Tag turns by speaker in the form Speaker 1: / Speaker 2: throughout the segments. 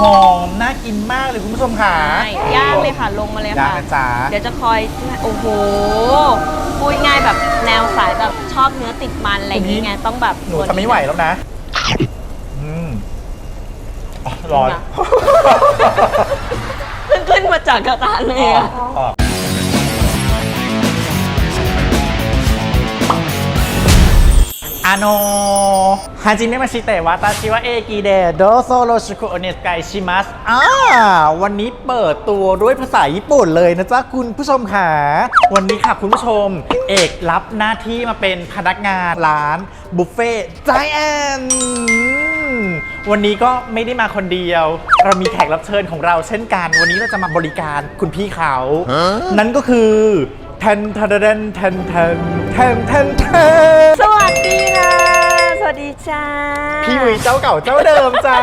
Speaker 1: หอมน่ากินมากเลยคุณผู้ชมค่ะ
Speaker 2: ใช่ย่างเลยค่ะลงมาเลย
Speaker 1: ย่าง
Speaker 2: ค่ะ
Speaker 1: นะจ๊ะ
Speaker 2: เดี๋ยวจะคอยโอ้โหพูดง่ายแบบแนวสายแบบชอบเนื้อติดมันอะไรอย่างงี้ยต้องแบบ
Speaker 1: หนูจะไม่ไหวแล้วนะอืมอ๋อร้อน
Speaker 2: เพิ่งขึ้นมาจากกระทะเลยอะ
Speaker 1: ออก あのー、はじめまして、私はエキで、どうぞよろしくお願いしますอ่าวันนี้เปิดตัวด้วยภาษาญี่ปุ่นเลยนะจ๊ะคุณผู้ชมค่ะ วันนี้ค่ะคุณผู้ชม เอกรับหน้าที่มาเป็นพนักงานร้านบุฟเฟ่ใจแอนวันนี้ก็ไม่ได้มาคนเดียว เรามีแขกรับเชิญของเราเช่นกัน วันนี้เราจะมาบริการคุณพี่เขา นั่นก็คือแทนทนเดนแทนแทนแทนแทนแทน
Speaker 2: สวัสดีค่ะ ส วัสดีจ้า
Speaker 1: พี่หวีเจ้าเก่าเจ้าเดิมจ้า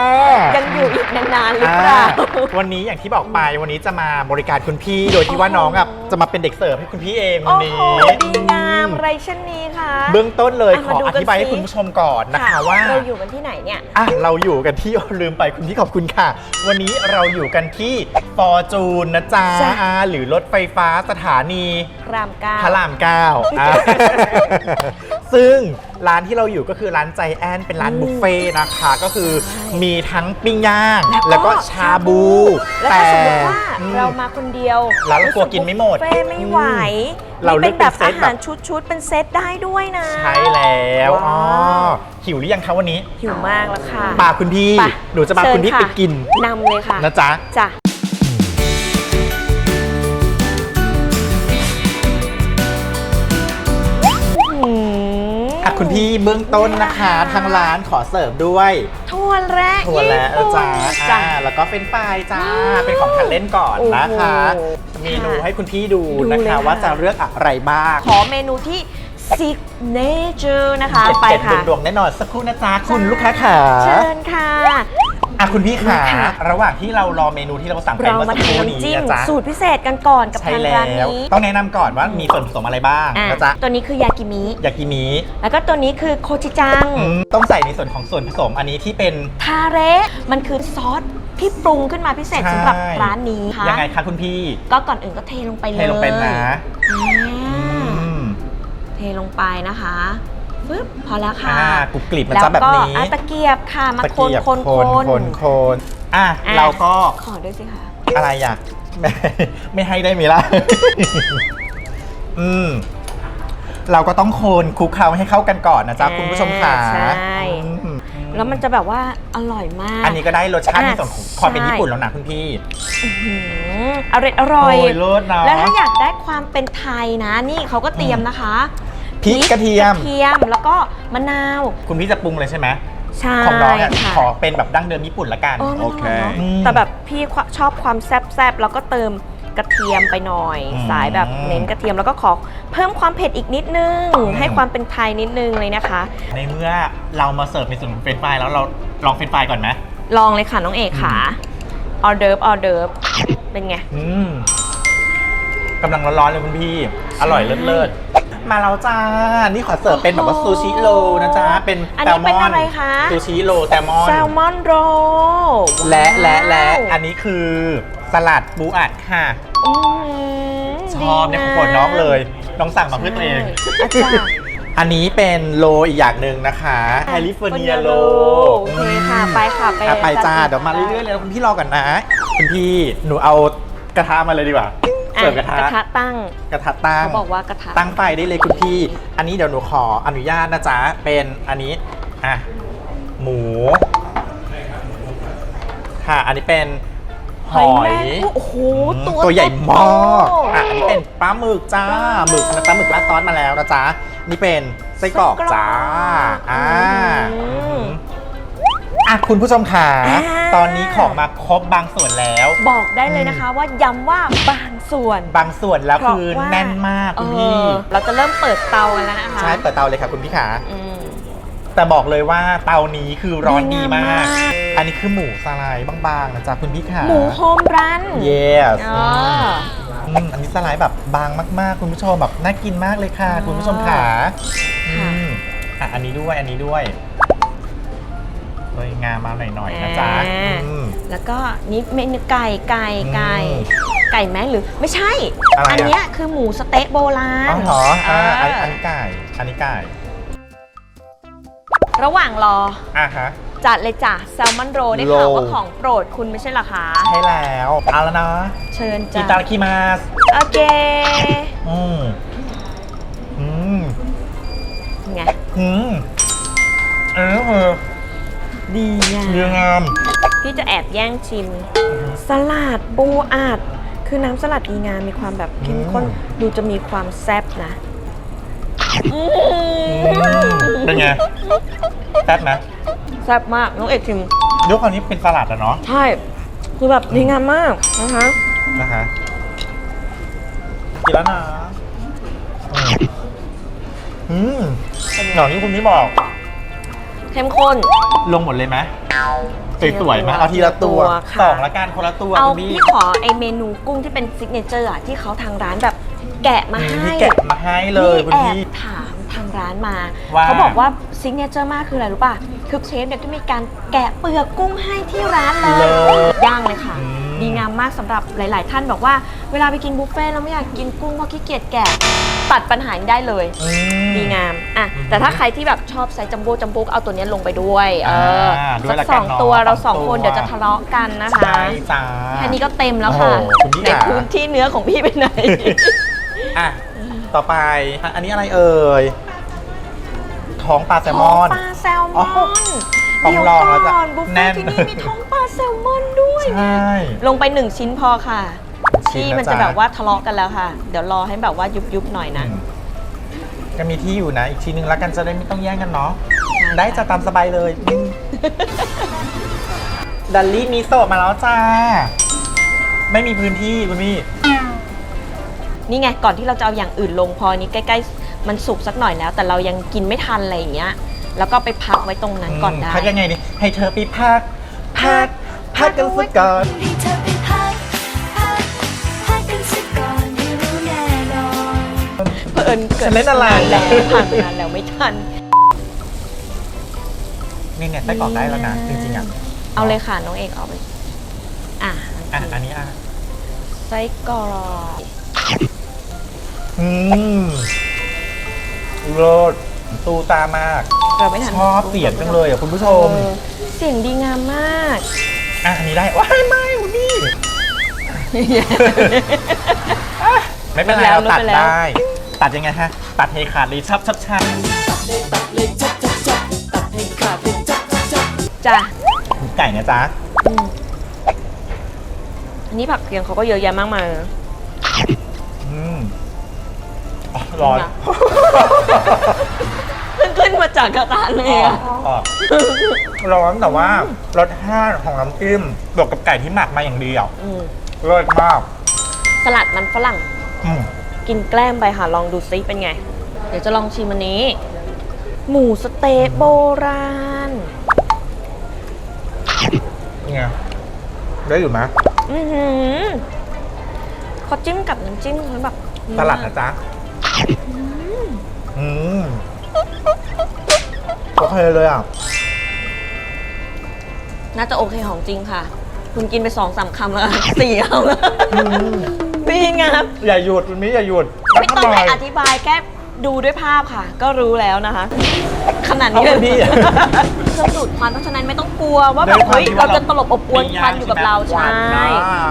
Speaker 2: ยังอยู่อีกนานๆหรือเปล่า
Speaker 1: อ่า วันนี้อย่างที่บอกไปวันนี้จะมาบริการคุณพี่โดยที่ว่าน้องอะจะมาเป็นเด็กเสิร์ฟให้คุณพี่เองวั
Speaker 2: โอ้
Speaker 1: นนี้
Speaker 2: โหดีงามไรเช่นนี้คะ
Speaker 1: เบื้องต้นเลย
Speaker 2: อะ
Speaker 1: ขอ
Speaker 2: มาดู
Speaker 1: อ
Speaker 2: กัน
Speaker 1: ธิบายให้
Speaker 2: สิ
Speaker 1: คุณผู้ชมก่อนนะคะ
Speaker 2: ค่ะ
Speaker 1: ว่า
Speaker 2: เราอยู่กันที่ไหนเนี่ย
Speaker 1: อะเราอยู่กันที่ลืมไปคุณพี่ขอบคุณค่ะ วันนี้เราอยู่กันที่ฟอร์จูนนะจ๊ะ
Speaker 2: จ้ะ
Speaker 1: อ่าหรือรถไฟฟ้าสถานี
Speaker 2: รามเก้า
Speaker 1: พระรามเก้าอะ ซึ่งร้านที่เราอยู่ก็คือร้านใจแอนเป็นร้านบุฟเฟ่ต์นะคะ ก็คือมีทั้งปิ้งย่าง แล้วก็ชาบู
Speaker 2: แล้วถ้าสมมติว่า
Speaker 1: อืม
Speaker 2: เรามาคนเดียว
Speaker 1: แล้วเรากลัวกินไม่หมด
Speaker 2: บุฟเฟ่ไม่ไหว
Speaker 1: เราเลื
Speaker 2: เป็
Speaker 1: อก
Speaker 2: นแบบ
Speaker 1: เป็นเซ
Speaker 2: อา
Speaker 1: ตแบบ
Speaker 2: หารชุดๆ เป็นเซตได้ด้วยนะ
Speaker 1: ใช่แล้วอ๋อ
Speaker 2: ว้าว
Speaker 1: หิวหรือยังคะวันนี้
Speaker 2: หิวมากแล้วค่ะ
Speaker 1: ปาคุณพี่
Speaker 2: ไป
Speaker 1: หนูจะมา
Speaker 2: เชิญ
Speaker 1: คุณพี่
Speaker 2: ค่ะ
Speaker 1: ไปกิน
Speaker 2: นำเลยค่ะ
Speaker 1: นะจ๊ะ
Speaker 2: จ้ะ
Speaker 1: อะคุณพี่เบื้องต้นนะคะ ทางร้านขอเสิร์ฟด้วย
Speaker 2: ถั่วแระ
Speaker 1: ถั่วและ
Speaker 2: ญี่ปุ่น
Speaker 1: จ้า
Speaker 2: จ้ะ
Speaker 1: อ่าแล้วก็เป็นปลายจ้า
Speaker 2: ว้าว
Speaker 1: เป็นของทานเล่นก่อนนะคะ
Speaker 2: โอ้โห
Speaker 1: เมนู
Speaker 2: ค่ะ
Speaker 1: ให้คุณพี่ดู
Speaker 2: ดู
Speaker 1: นะ
Speaker 2: เลย
Speaker 1: คะ
Speaker 2: ค่ะ
Speaker 1: ว่าจะเลือกอะไรบ้าง
Speaker 2: ขอเมนูที่ signature นะคะ
Speaker 1: เด็ด
Speaker 2: ไป
Speaker 1: เด็ด
Speaker 2: ค่ะ
Speaker 1: ดวงๆแน่นอนสักครู่นะจ๊ะคุณลูกค้าขา
Speaker 2: เชิญค่ะ
Speaker 1: อะคุณพี่ขา
Speaker 2: ค่ะ
Speaker 1: ระหว่างที่เรารอเมนูที่เราสั่งไป
Speaker 2: เรา
Speaker 1: เมื่อ
Speaker 2: มา
Speaker 1: สักครู่
Speaker 2: ทำ
Speaker 1: นี้
Speaker 2: น้ำจิ้ม
Speaker 1: นะจ๊ะ
Speaker 2: สูตรพิเศษกันก่อนกับ
Speaker 1: ใช่
Speaker 2: ทาง
Speaker 1: แล้
Speaker 2: ร้าน
Speaker 1: ว
Speaker 2: นี้
Speaker 1: ต้องแนะนำก่อนว่ามีส่วนผสมอะไรบ้าง
Speaker 2: อะ
Speaker 1: นะจ๊ะ
Speaker 2: ตัวนี้คือยากิมิ
Speaker 1: ยากิมิ
Speaker 2: แล้วก็ตัวนี้คือโคจิจัง
Speaker 1: อืมต้องใส่ในส่วนของส่วนผสมอันนี้ที่เป็น
Speaker 2: ทาเระมันคือซอสที่ปรุงขึ้นมาพิเศษ
Speaker 1: ใช่
Speaker 2: สำหรับร้านนี้ค่ะ
Speaker 1: ยังไงคะคุณพี่
Speaker 2: ก็ก่อนอื่นก็เทลงไปเลย
Speaker 1: เทลงไปนะ
Speaker 2: อ่า
Speaker 1: อืม
Speaker 2: เทลงไปนะคะ ฟึบพอแล้วค่ะ
Speaker 1: อ่ากรุบกริบมัน
Speaker 2: แล้ว
Speaker 1: จะแบบ
Speaker 2: ก็
Speaker 1: นี้
Speaker 2: อะตะเกียบค่ะมา
Speaker 1: ตะ
Speaker 2: คน
Speaker 1: เกียบ
Speaker 2: คน
Speaker 1: โค
Speaker 2: คนน
Speaker 1: คนโคนอะ
Speaker 2: อะ
Speaker 1: เราก็
Speaker 2: ขอด้วยสิคะ
Speaker 1: อะไรอยากไม่ไม่ให้ได้ไหมล่ะอืม เราก็ต้องโคนคลุกเคล้าให้เข้ากันก่อนนะจ๊ะคุณผู้ชมค่ะ
Speaker 2: ใช่
Speaker 1: อืม
Speaker 2: แล้วมันจะแบบว่าอร่อยมาก
Speaker 1: อันนี้ก็ได้รสชาติใน
Speaker 2: อะ
Speaker 1: ส่วนของความเป็น
Speaker 2: ใช่
Speaker 1: ญี่ปุ่นแล้วนะคุณพี่
Speaker 2: อื้อหืออร่อยอร่อย
Speaker 1: โอ้ยเลิศนะ
Speaker 2: แล้วถ้าอยากได้ความเป็นไทยนะ นี่เขาก็เตรียมนะคะ
Speaker 1: พริกกระเทียม
Speaker 2: กระเทียมแล้วก็มะนาว
Speaker 1: คุณพี่จะปรุงเลยใช่ไหม
Speaker 2: ใช่
Speaker 1: ของน้องอะ
Speaker 2: ค่ะ
Speaker 1: ขอเป็นแบบดั้งเดิมญี่ปุ่นละกัน
Speaker 2: โอ้ไม่ต้องหรอกเนอะ
Speaker 1: อืม
Speaker 2: แต่แบบพี่ชอบความแซ่บๆแล้วก็เติมกระเทียมไปหน่อย
Speaker 1: อืม
Speaker 2: สายแบบเน้นกระเทียมแล้วก็ขอเพิ่มความเผ็ดอีกนิดนึง
Speaker 1: อืม
Speaker 2: ให้ความเป็นไทยนิดนึงเลยนะคะ
Speaker 1: ในเมื่อเรามาเสิร์ฟในส่วนของเฟรนช์ฟรายแล้วเราลองเฟรนช์ฟรายก่อนไหม
Speaker 2: ลองเลยค่ะน้องเอกค่ะออเดิร์ฟออเดิร์ฟเป็นไง
Speaker 1: อืมกำลังร้อนๆเลยคุณพี่ อร่อยเลิศๆ มาแล้วจ้า นี่ขอเสิร์ฟเป็นแบบว่า
Speaker 2: โอ้โห
Speaker 1: ซูชิโรนะจ๊ะ เป็น
Speaker 2: อัน
Speaker 1: แซ
Speaker 2: นี้
Speaker 1: ลม
Speaker 2: เป็น
Speaker 1: อน
Speaker 2: อะไรคะ
Speaker 1: ซูชิโรแซลมอน
Speaker 2: แซลมอนโรล
Speaker 1: และและและ
Speaker 2: ว้าว
Speaker 1: อันนี้คือสลัดปูอัดค่ะ
Speaker 2: อื้อหื
Speaker 1: ชอบเนี่ยของโปรดน้องเลย น้องสั่งมาเพื่อตัวเอง
Speaker 2: ใช่อาจารย์
Speaker 1: อันนี้เป็นโลอีกอย่างหนึ่งนะคะแคลิฟอร์เนียโล
Speaker 2: โอเคค่ะ ไปค่ะไป
Speaker 1: อ่ไปจ้า
Speaker 2: จัด
Speaker 1: เดี๋ยวมาเรื่อยๆเลยนะคุณพี่รอก่อนนะ คุณพี่หนูเอากระทะมาเลยดีกว่า
Speaker 2: อะ
Speaker 1: เสิร์ฟกระทะ
Speaker 2: กระทะตั้ง
Speaker 1: กระทะตั้ง
Speaker 2: เขาบอกว่ากระทะ
Speaker 1: ตั้งไฟได้เลยคุณพี่ อันนี้เดี๋ยวหนูขออนุญาตนะจ๊ะ เป็นอันนี้ อะ หมู ค่ะ อันนี้เป็นหอย
Speaker 2: แมงผู้โอ้โห
Speaker 1: อืม
Speaker 2: ตัว
Speaker 1: ตัวใหญ่มาก
Speaker 2: โต
Speaker 1: อะอันนี้เป็นปลาหมึกจ้า หมึกนะปลาหมึกราดซอสมาแล้วนะจ๊ะ นี่เป็นไส้กรอกจ้า อ่า
Speaker 2: อืม
Speaker 1: อะคุณผู้ชมค่ะ
Speaker 2: อ่า
Speaker 1: ตอนนี้ของมาครบบางส่วนแล้ว
Speaker 2: บอกได้เลยนะคะว่าย้ำว่าบางส่วน
Speaker 1: บางส่วนแล้ว
Speaker 2: เพราะ
Speaker 1: คือ
Speaker 2: ว่า
Speaker 1: แน่นมากคุณพี่
Speaker 2: เออเราจะเริ่มเปิดเตากันแล้วนะคะ
Speaker 1: ใช่เปิดเตาเลยค่ะคุณพี่ขา
Speaker 2: อืม
Speaker 1: แต่บอกเลยว่าเตานี้คือร้อนดีมาก
Speaker 2: ดีงามมาก
Speaker 1: อันนี้คือหมูสไลด์บางๆนะจ๊ะคุณพี่ขา
Speaker 2: หมูโฮมรัน
Speaker 1: yes
Speaker 2: อ๋อ
Speaker 1: อืมอันนี้สไลด์แบบบางมากๆ คุณผู้ชมแบบน่ากินมากเลยค่ะ
Speaker 2: อ๋อ
Speaker 1: คุณผู้ชมขา
Speaker 2: ค่ะ
Speaker 1: อืมอะอันนี้ด้วยอันนี้ด้วย สวยงามมาหน่อยๆนะจ๊ะ
Speaker 2: อ่า
Speaker 1: อืม
Speaker 2: แล้วก็นี่เมนูไก่ไก่ไก่
Speaker 1: อืม
Speaker 2: ไก่แม้หรือไม่ใช่
Speaker 1: อะไรอะ
Speaker 2: อันเนี้ยคือหมูสะเต๊ะโบราณ
Speaker 1: อ๋อเหรออ่าอัน
Speaker 2: เออ
Speaker 1: อันนี้ไก่อันนี้ไก่
Speaker 2: ระหว่างรอ
Speaker 1: อะฮะ
Speaker 2: จัดเลยจ้ะแซลมอนโรได้
Speaker 1: โร
Speaker 2: ข่าวว่าของโปรดคุณไม่ใช่เหรอคะ
Speaker 1: ให้แล้วเอาแล้วนะ
Speaker 2: เชิญ
Speaker 1: อิ
Speaker 2: จ้ะ
Speaker 1: ตาคิมาส
Speaker 2: โอเค
Speaker 1: อืมอืม
Speaker 2: ไง
Speaker 1: อืมเออเออ
Speaker 2: ดีอะ
Speaker 1: ดีงาม
Speaker 2: พี่จะแอบแย่งชิม สลัดปูอัดคือน้ำสลัดดีงามมีความแบบเข้มข้น
Speaker 1: อืม
Speaker 2: ดูจะมีความแซ่บนะอืม
Speaker 1: เป็นไงแซ่บไหม
Speaker 2: แซ่บมากน้องเอกชิม
Speaker 1: ด้วยความนี้เป็นสลัดอะเนาะ
Speaker 2: ใช่คือแบบดีงามมากนะคะ
Speaker 1: นะคะกินแล้วนะอืมอืมอย่างที่คุณพี่บอก
Speaker 2: เข้มข้น
Speaker 1: ลงหมดเลยไหมสวยๆไหมเอาทีละตัว
Speaker 2: ตัวค่ะ
Speaker 1: สองละกันคนละตัว
Speaker 2: เอา
Speaker 1: คุณพี่
Speaker 2: พี่ขอไอเมนูกุ้งที่เป็นซิกเนเจอร์อะที่เขาทางร้านแบบแกะมา
Speaker 1: อืม
Speaker 2: ให้
Speaker 1: ที่แกะมาให้เลย
Speaker 2: นี่
Speaker 1: คุณ
Speaker 2: แอบ
Speaker 1: พี่
Speaker 2: ถามทางร้านมา
Speaker 1: ว่า
Speaker 2: เขาบอกว่าซิกเนเจอร์มากคืออะไรรู้ป่ะ คือเชฟเนี่ยก็มีการแกะเปลือกกุ้งให้ที่ร้านเลย
Speaker 1: เลย
Speaker 2: ย่างเลยค่ะ
Speaker 1: อืม
Speaker 2: ดีงามมากสำหรับหลาย ๆ ท่านบอกว่าเวลาไปกินบุฟเฟ่ต์เราไม่อยากกินกุ้งเพราะขี้เกียจแกะ ตัดปัญหานี้ได้เลย
Speaker 1: อืม
Speaker 2: ดีงามอะ
Speaker 1: อืม
Speaker 2: แต่ถ้าใครที่แบบชอบไซส์จัมโบ้จัมโบ้ก็เอาตัวเนี้ยลงไปด้วยเออ
Speaker 1: อ่าด้วย
Speaker 2: สัก
Speaker 1: ละ
Speaker 2: ส
Speaker 1: กัน
Speaker 2: อง
Speaker 1: เนาะ
Speaker 2: ตัวเราสอง
Speaker 1: สองตัว
Speaker 2: คนเดี๋ยวจะทะเลาะกันนะคะ
Speaker 1: ใช่จ้า
Speaker 2: แค่นี้ก็เต็มแล้วค่ะ
Speaker 1: โอ้โหคุณพี่
Speaker 2: ใน
Speaker 1: ค่ะ
Speaker 2: พื้นที่เนื้อของพี่ไปไหน
Speaker 1: อะต่อไปอะอันนี้อะไรเอ่ยท้องปลาแซลมอน
Speaker 2: ท้งปลาแซลม
Speaker 1: อ๋
Speaker 2: อ
Speaker 1: อนต้อง
Speaker 2: เดี๋ยว
Speaker 1: ลองแล้วจ้ะ
Speaker 2: ก่อนบุฟ
Speaker 1: แน่
Speaker 2: เฟ่
Speaker 1: น
Speaker 2: ที่นี่มีท้องปลาแซลมอนด้วย
Speaker 1: ใช่
Speaker 2: ลงไปหนึ่งชิ้นพอค่ะ
Speaker 1: ชิ้น
Speaker 2: ที่
Speaker 1: นะ
Speaker 2: มันจะ
Speaker 1: จ๊ะ
Speaker 2: แบบว่าทะเลาะกันแล้วค่ะ เดี๋ยวรอให้แบบว่ายุบๆหน่อยนะ
Speaker 1: อืมก็มีที่อยู่นะ อีกทีนึงแล้วกันจะได้ไม่ต้องแย่งกันเนาะ
Speaker 2: ใช่
Speaker 1: ได้จะตามสบายเลยอืมดัลลี่มิโซะมาแล้วจ้า ไม่มีพื้นที่คุณพี่
Speaker 2: นี่ไงก่อนที่เราจะเอาอย่างอื่นลงพอนี้ใกล้ๆ มันสุกสักหน่อยแล้ว แต่เรายังกินไม่ทันอะไรอย่างเงี้ย แล้วก็ไปพักไว้ตรงนั้นก่อนได้
Speaker 1: พักยังไงดีให้เธอไปพัก พัก พักกันสักก่อน
Speaker 3: ให้เธอไป อิ
Speaker 2: ญเกิด
Speaker 1: ฉันเล่นอะไร
Speaker 2: นแล้วผ่านไปนานแล้วไม่ทัน
Speaker 1: นี่ไงไส้กรอกได้แล้วนะจริงๆอะ
Speaker 2: เอาเลยค่ะน้องเอกเอาไป อะ
Speaker 1: อะอันนี้อะ
Speaker 2: ไส้กรอก
Speaker 1: อืมโรดตูตามาก
Speaker 2: เราไม่ทัน
Speaker 1: ชอบเสียงจังเลยอะคุณผู้ชม
Speaker 2: เออเสียงดีงามมาก
Speaker 1: อะอันนี้ได้ว้ายไม่คุณพี่ ไม่เป็นไร
Speaker 2: ลดแล้ว
Speaker 1: เราตัด
Speaker 2: ลดไปแล้ว
Speaker 1: ได้ ตัดยังไงฮะ ตัดให้ขาดเลยชับชับชับ
Speaker 2: จ้ะ
Speaker 1: ไก่นะจ๊ะ
Speaker 2: อืมอันนี้ผักเคียงเขาก็เยอะแยะมากมายนะ
Speaker 1: อืมอ๋อร้อน
Speaker 2: เพิ่งขึ้นมาจากกระทะเลย
Speaker 1: อ๋อ
Speaker 2: อะ
Speaker 1: อ๋อร้อนแต่ว่ารสชาติของน้ำจิ้มบวกกับไก่ที่หมักมาอย่างดีอะ
Speaker 2: อืม
Speaker 1: เลิศมาก
Speaker 2: สลัดมันฝรั่ง
Speaker 1: อืม
Speaker 2: กินแกล้มไปค่ะ ลองดูซิเป็นไง เดี๋ยวจะลองชิมอันนี้ หมูสะเต๊ะโบราณ
Speaker 1: นี่ไงได้อยู่ไหม
Speaker 2: อือหือเขาจิ้มกับน้ำจิ้มเขาแบบ
Speaker 1: สลัดนะจ๊ะอืมโอเคเลยอะ
Speaker 2: น่าจะโอเคของจริงค่ะ คุณกินไปสองสามคำแล้วค่ะสี่คำแล้ว
Speaker 1: อืม
Speaker 2: พี่งับ
Speaker 1: อย่าหยุดคุณมิอย่าหยุด
Speaker 2: ไม่ต้องไป
Speaker 1: ทำ
Speaker 2: อธิบายแค่ดูด้วยภาพค่ะ ก็รู้แล้วนะคะ ขนาดนี้
Speaker 1: เอาคุณพี่
Speaker 2: เครื่องดูดควันเพราะฉะนั้นไม่ต้องกลัวว่าแบ
Speaker 1: ด้
Speaker 2: บ
Speaker 1: วยความ
Speaker 2: เฮ้ย
Speaker 1: ที่
Speaker 2: เรา
Speaker 1: ว่า
Speaker 2: จะตลบอบอวนควันอยู่กับเรา
Speaker 1: ปิ้งย่
Speaker 2: ใช่
Speaker 1: งใช่ไหม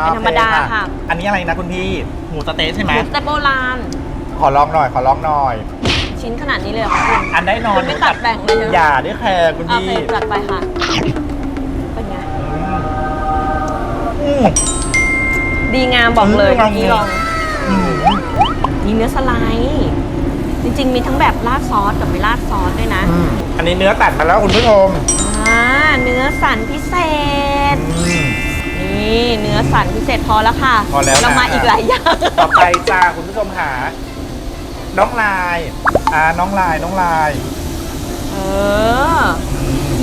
Speaker 2: เป็นธรรมดา
Speaker 1: โอเค่ะ อันนี้อะไรนะคุณพี่หมูสะเต๊ะใช่ไหม
Speaker 2: หมูสเต๊ะโบราณ
Speaker 1: ขอลองหน่อยขอลองหน่อย
Speaker 2: ชิ้นขนาดนี้เลยเหรอคะคุณ
Speaker 1: อันได้นอน
Speaker 2: คุณไม่ตัดแบ่งเลยนะ
Speaker 1: อย่าได้แคร์คุณ
Speaker 2: โอ
Speaker 1: พี่
Speaker 2: เคจัดไปค่ะเป็นไง
Speaker 1: อืม
Speaker 2: ดีงามบอกเลย
Speaker 1: อืม
Speaker 2: เมื่อกี้ลอง
Speaker 1: อืม
Speaker 2: มีเนื้อสไลด์จริง ๆ มีทั้งแบบราดซอสกับไม่ราดซอสด้วยนะ
Speaker 1: อืมอันนี้เนื้อตัดมาแล้วคุณผู้ชม
Speaker 2: อ่าเนื้อสันพิเศษ
Speaker 1: อืม
Speaker 2: นี่เนื้อสันพิเศษพอแล้วค่ะ
Speaker 1: พอแล้วนะ
Speaker 2: เรามาอีกหลายอย่าง
Speaker 1: ต่อไปจ้าคุณผู้ชมหา น้องลาย อ่าน้องลายน้องลาย
Speaker 2: เออ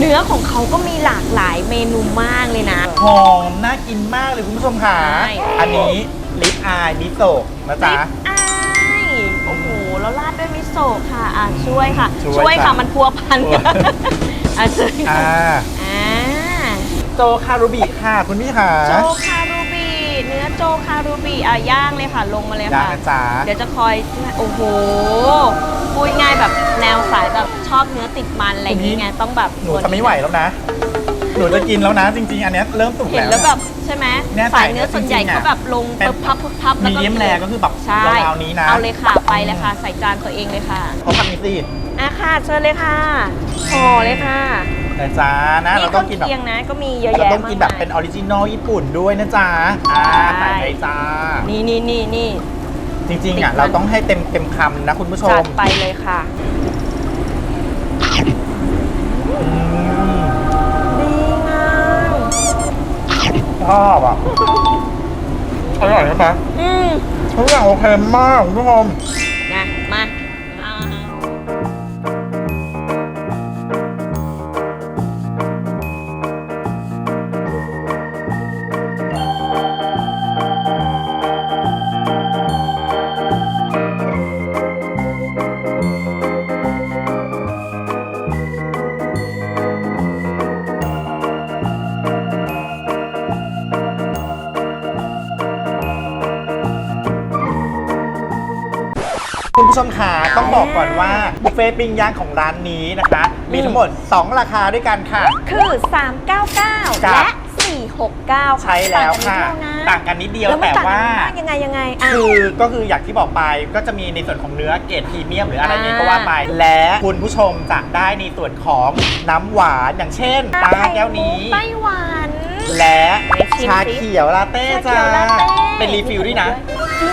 Speaker 2: เนื้อของเขาก็มีหลากหลายเมนูมากเลยนะ
Speaker 1: หอมน่ากินมากเลยคุณผู้ชมค่ะ
Speaker 2: ใช่
Speaker 1: อันนี้ลิปอายมิโซะนะจ๊ะ
Speaker 2: อ้ายโอ้โห แล้วราดด้วยมิโซะค่ะ อะ ช่วยค่ะ
Speaker 1: ช่วย
Speaker 2: ช่วยค่ะ
Speaker 1: ค่ะ
Speaker 2: มันพัวพัน
Speaker 1: พัว
Speaker 2: อะช่วยค่ะ
Speaker 1: อ่า
Speaker 2: อ่า
Speaker 1: โจคารุบิค่ะคุณพี่ค่ะ
Speaker 2: โจคารูบี เนื้อโจคารูบีอะย่างเลยค่ะ ลงมาเลย
Speaker 1: ได้
Speaker 2: ค่ะ
Speaker 1: นะจ๊ะ
Speaker 2: เดี๋ยวจะคอย โอ้โหพูดง่ายแบบแนวสายแบบช อบเนื้อติดมันอะไรอย่างงี้ไงต้องแบบ
Speaker 1: หนูจะไม่ไหวแล้วนะ หนูจะกินแล้วนะจริง ๆ อันเนี้ยเริ่มสุก
Speaker 2: เห็น
Speaker 1: แล้ว
Speaker 2: แล้วแบบใช่ไหม
Speaker 1: เนี่ย
Speaker 2: สายเนื้อส่วนใหญ่
Speaker 1: จริงๆอะ
Speaker 2: เขาแบบลง
Speaker 1: เป็น
Speaker 2: ปึ๊บพับปึ๊บพับแล้ว
Speaker 1: มี
Speaker 2: ก็
Speaker 1: เยี่ยมแรก็คือแบบ
Speaker 2: ใช่
Speaker 1: ราวๆนี้นะ
Speaker 2: เอาเลยค่ะไปเลยค่ะ ใส่จานตัวเองเลยค่ะ
Speaker 1: เขาทำนี้สิ
Speaker 2: อะค่ะเชิญเลยค่ะห่อเลยค่ะ
Speaker 1: แต่จ้านะ
Speaker 2: นี่
Speaker 1: เรา
Speaker 2: เค
Speaker 1: ต้
Speaker 2: รื่
Speaker 1: อ
Speaker 2: องง
Speaker 1: กินแบบ
Speaker 2: เคียงนะก็มีเยอะ
Speaker 1: เรา
Speaker 2: แยะ
Speaker 1: ต้องกินแบบเป็นออริจินอลญี่ปุ่นด้วยนะจ๊ะอ่า
Speaker 2: ใช่
Speaker 1: ใส่ไปจ้า
Speaker 2: นี่นี่นี่นี่
Speaker 1: จริงๆอะ
Speaker 2: ติดมัน
Speaker 1: เราต้องให้เต็มเต็มคำนะคุณผู้ช
Speaker 2: จั
Speaker 1: ม
Speaker 2: ดไปเลยค่ะ
Speaker 1: ชอบอะ อร่อยใช่ไหม
Speaker 2: อืม
Speaker 1: ทุกอย่างโอเคมากคุณผู้ชม ผู้ชมขาต้องบอกก่อนว่าบุฟเฟ่ต์ปิ้งย่างของร้านนี้นะคะ มีทั้งหมด 2 ราคาด้วยกันค่ะ
Speaker 2: คือ 399
Speaker 1: ครับ
Speaker 2: และ 469
Speaker 1: ใช่แล้วค่ะ
Speaker 2: ต่า
Speaker 1: ต่างง
Speaker 2: กั
Speaker 1: กันน
Speaker 2: นิ
Speaker 1: นิ
Speaker 2: ด
Speaker 1: ด
Speaker 2: เดี
Speaker 1: เดี
Speaker 2: ย
Speaker 1: ยวว
Speaker 2: นะแล้วมัน
Speaker 1: แต่
Speaker 2: ต่าง
Speaker 1: ว่า
Speaker 2: กันมากยังไงยังไงอะ
Speaker 1: คือก็คืออย่างที่บอกไปก็จะมีในส่วนของเนื้อเกรดพรีเมียมหรืออะไรเงี้ย
Speaker 2: อ่า
Speaker 1: ก็ว่าไป และคุณผู้ชมจะได้ในส่วนของน้ำหวานอย่างเช่นตาแก้วนี้
Speaker 2: ไต้หวัน
Speaker 1: และ
Speaker 2: ไหนชิมสิ
Speaker 1: ชาเขียวลาเต้
Speaker 2: ชา
Speaker 1: จ้า
Speaker 2: เขียวลาเต้
Speaker 1: เป็นรีฟิลด้วยนะ
Speaker 2: จริงมาก
Speaker 1: อืม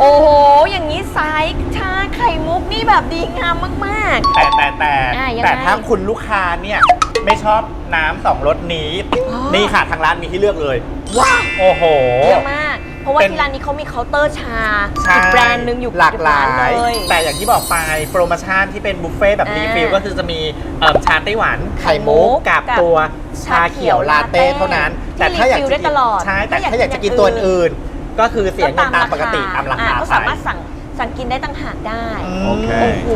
Speaker 2: โอ้โห อย่างนี้ไซส์ชาไข่มุกนี่แบบดีงามมาก
Speaker 1: แต่แต่แต่
Speaker 2: อะยังไง
Speaker 1: แต่ถ้าคุณลูกค้าเนี่ยไม่ชอบน้ำสองรสนี้
Speaker 2: อ๋อ
Speaker 1: นี่ค่ะทางร้านมีให้เลือกเลย
Speaker 2: ๆ ว้าว
Speaker 1: โอ้โห
Speaker 2: เยอะมาก เพราะว่า
Speaker 1: เป็น
Speaker 2: ที่ร้านนี้เขามีเคาน์เตอร์ชา
Speaker 1: ใช่
Speaker 2: อีกแบรนด์หนึ่งอยู่
Speaker 1: หลากหลา
Speaker 2: ในร้น
Speaker 1: ย
Speaker 2: เลย
Speaker 1: แต่อย่างที่บอกไปโปรโมชั่นที่เป็นบุฟเฟ่ต์แบบ
Speaker 2: อ่า
Speaker 1: รีฟิลก็คือจะมีเอิ่มชาไต้หวัน
Speaker 2: ไข่
Speaker 1: ไข่
Speaker 2: มุ
Speaker 1: มุ
Speaker 2: ก
Speaker 1: กกับ
Speaker 2: กับ
Speaker 1: ตัวชาเขียวลาเต้เท่านั้น
Speaker 2: ที่
Speaker 1: แต่ถ้าอยาก
Speaker 2: รีฟิล
Speaker 1: จะ
Speaker 2: ได้
Speaker 1: กิ
Speaker 2: ตลอด
Speaker 1: ใช่แต่
Speaker 2: ถ้า
Speaker 1: ถ้า
Speaker 2: อาย
Speaker 1: อยากกจะกินตัวอื่น ก็คือเสียเงินตามปกติตามรา
Speaker 2: อ่
Speaker 1: คา
Speaker 2: ก็
Speaker 1: ไป
Speaker 2: สามารถสั่ง สั่งกินได้ต่างหากได้
Speaker 1: อืม
Speaker 4: โอเค
Speaker 2: โอ้โห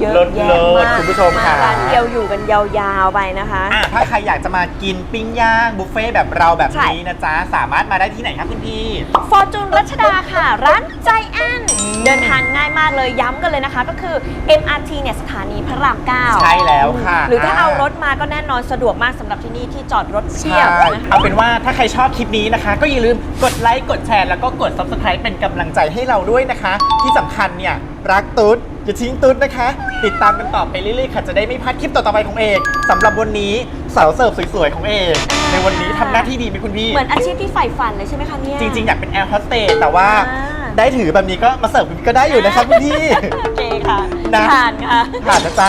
Speaker 2: เยอะ
Speaker 1: เลิศ
Speaker 2: แยะ
Speaker 1: เลิศ
Speaker 2: มาก
Speaker 1: คุณผู้ชม
Speaker 2: มา
Speaker 1: ค่ะ
Speaker 2: ร้านเดียวอยู่กันยาวๆไปนะคะ
Speaker 1: อะถ้าใครอยากจะมากินปิ้งย่างบุฟเฟ่ต์แบบเราแบบ
Speaker 2: ใช่
Speaker 1: นี้นะจ๊ะ สามารถมาได้ที่ไหนครับคุณพี่
Speaker 2: ฟอร์จูนรัชดาค่ะ ร้านใจแอน
Speaker 1: อืม
Speaker 2: เดินทางง่ายมากเลยย้ำกันเลยนะคะ ก็คือ MRT เนี่ยสถานีพระราม9
Speaker 1: ใช่แล้วค่ะ
Speaker 2: หรือถ้า
Speaker 1: อ่า
Speaker 2: เอารถมาก็แน่นอนสะดวกมากสำหรับที่นี่ที่จอดรถเชียบ
Speaker 1: ใช่
Speaker 2: นะคะ
Speaker 1: เอาเป็นว่าถ้าใครชอบคลิปนี้นะคะ ก็อย่าลืมกดไลค์ กดแชร์ แล้วก็กด subscribe เป็นกำลังใจให้เราด้วยนะคะ ที่สำคัญเนี่ย รักตุ๊ดอย่าทิ้งตุ๊ดนะคะ ติดตามกันต่อไปเรื่อยๆค่ะ จะได้ไม่พลาดคลิปต่อๆไปของเอกสำหรับวันนี้สาวเสิร์ฟสวยๆของเอกในวันนี้ทำหน้าที่ดีไหมคุณพี่
Speaker 2: เหมือนอาชีพที่ใฝ่ฝันเลยใช่ไหมคะเนี่ย
Speaker 1: จริงๆ อยากเป็นแอร์โฮสเตสแต่ว่า
Speaker 2: อ่า
Speaker 1: ได้ถือแบบนี้ก็มาเสิร์ฟก็ได้อยู่นะครับคุณพี่
Speaker 2: โอเคค่ะ
Speaker 1: นะ
Speaker 2: ผ่านค่ะ
Speaker 1: ผ่านนะจ๊ะ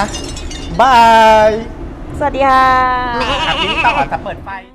Speaker 1: บาย
Speaker 2: สวัสดีค่ะ
Speaker 1: อะพี่ต่อจะเปิดไฟจ้า